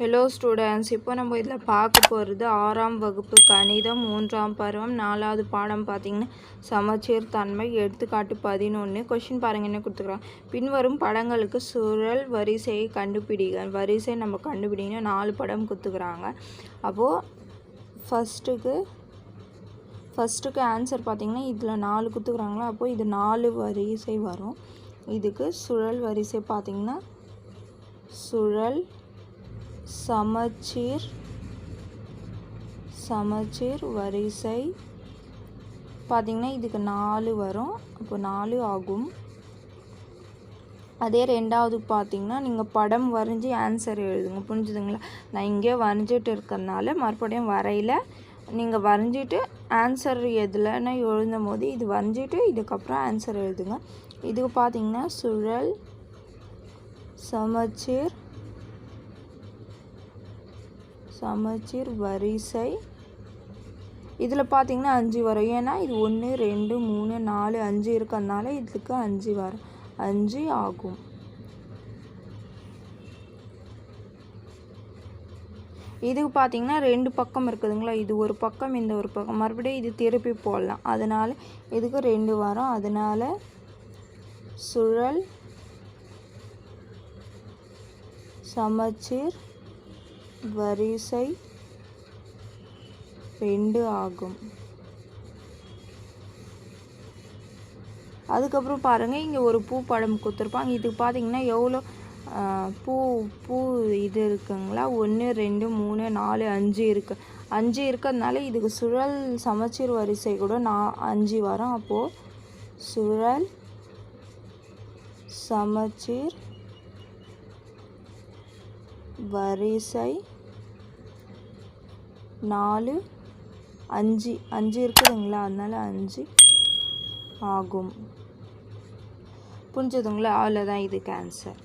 Hello students இப்போ நம்ம இதில் பார்க்க போகிறது ஆறாம் வகுப்பு கணிதம் மூன்றாம் பருவம் நாலாவது பாடம் பார்த்தீங்கன்னா சமச்சீர் தன்மை எடுத்துக்காட்டு பதினொன்று கொஷின் பாருங்கள் என்ன கொடுத்துக்குறாங்க பின்வரும் படங்களுக்கு சுழல் வரிசையை கண்டுபிடிங்க. வரிசை நம்ம கண்டுபிடிக்கணும். நாலு படம் கொடுத்துக்குறாங்க அப்போது ஃபஸ்ட்டுக்கு ஃபஸ்ட்டுக்கு ஆன்சர் பார்த்திங்கன்னா இதில் நாலு கொடுத்துக்குறாங்களா அப்போது இது நாலு வரிசை வரும். இதுக்கு சுழல் வரிசை பார்த்திங்கன்னா சுழல் சமச்சீர் சமச்சீர் வரிசை. பார்த்திங்கன்னா இதுக்கு நாலு வரும். அப்போ நாலு ஆகும். அதே ரெண்டாவது பார்த்திங்கன்னா நீங்கள் படம் வரைஞ்சி ஆன்சர் எழுதுங்க. புரிஞ்சுதுங்களா? நான் இங்கே வரைஞ்சிட்டு இருக்கிறதுனால மறுபடியும் வரையில். நீங்கள் வரைஞ்சிட்டு ஆன்சர் எதுலன்னா எழுதும் போது இது வரைஞ்சிட்டு இதுக்கப்புறம் ஆன்சர் எழுதுங்க. இதுக்கு பார்த்தீங்கன்னா சுழல் சமச்சீர் சமச்சீர் வரிசை. இதில் பார்த்தீங்கன்னா அஞ்சு வரும். ஏன்னா இது ஒன்று ரெண்டு மூணு நாலு அஞ்சு இருக்கிறதுனால இதுக்கு அஞ்சு வரும் அஞ்சு ஆகும். இதுக்கு பார்த்தீங்கன்னா ரெண்டு பக்கம் இருக்குதுங்களா? இது ஒரு பக்கம் இந்த ஒரு பக்கம். மறுபடியும் இது திருப்பி போடலாம். அதனால் இதுக்கு ரெண்டு வரும். அதனால் சுழல் சமச்சீர் வரிசை ரெண்டு ஆகும். அதுக்கப்புறம் பாருங்கள் இங்கே ஒரு பூ படம் கொடுத்துருப்பாங்க. இதுக்கு பார்த்தீங்கன்னா எவ்வளோ பூ பூ இது இருக்குங்களா? ஒன்று ரெண்டு மூணு நாலு அஞ்சு இருக்குது அஞ்சு இருக்கிறதுனால இதுக்கு சுழல் சமச்சீர் வரிசை கூட நான் அஞ்சு வரும். அப்போது சுழல் சமச்சீர் வரிசை நாலு. அஞ்சு. அஞ்சு இருக்குதுங்களா? அதனால் அஞ்சு ஆகும். புரிஞ்சதுங்களா? அவ்வளோதான் இதுக்கு ஆன்சர்